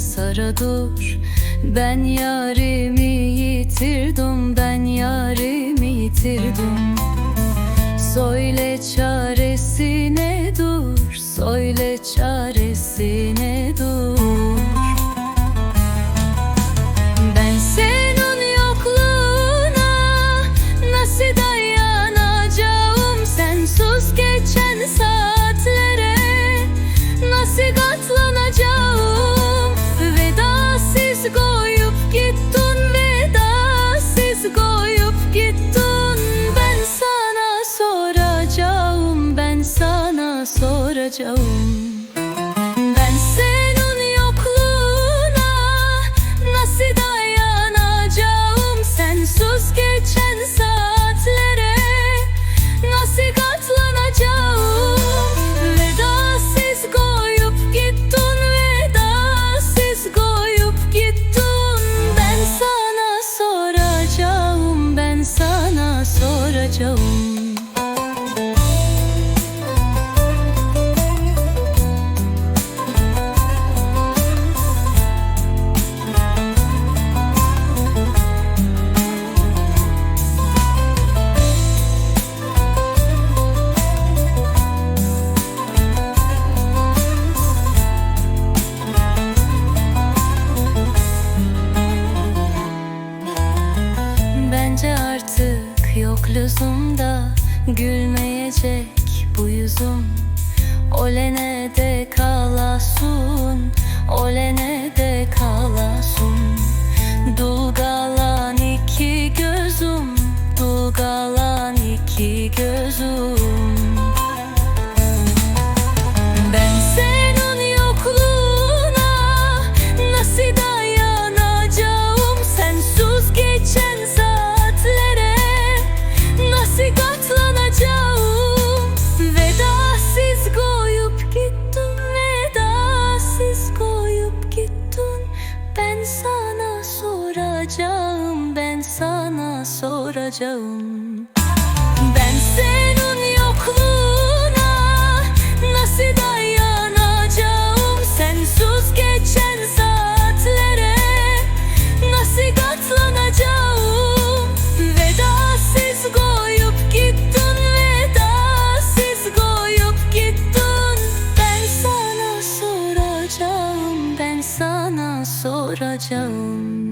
Sara dur. Ben yarimi yitirdim Ben yarimi yitirdim. Söyle çaresine dur Söyle çaresine soracağım ben senin yokluğuna nasıl dayanacağım? Sensiz geçen saatlere nasıl katlanacağım? Vedasız koyup gittin vedasız koyup gittin. Ben sana soracağım ben sana soracağım lüzumda Gülmeyecek bu yüzüm. Olene de kalasın Olene soracağım ben senin yokluğuna nasıl dayanacağım? Sensiz geçen saatlere nasıl katlanacağım? Vedasız koyup gittin vedasız koyup gittin. Ben sana soracağım ben sana soracağım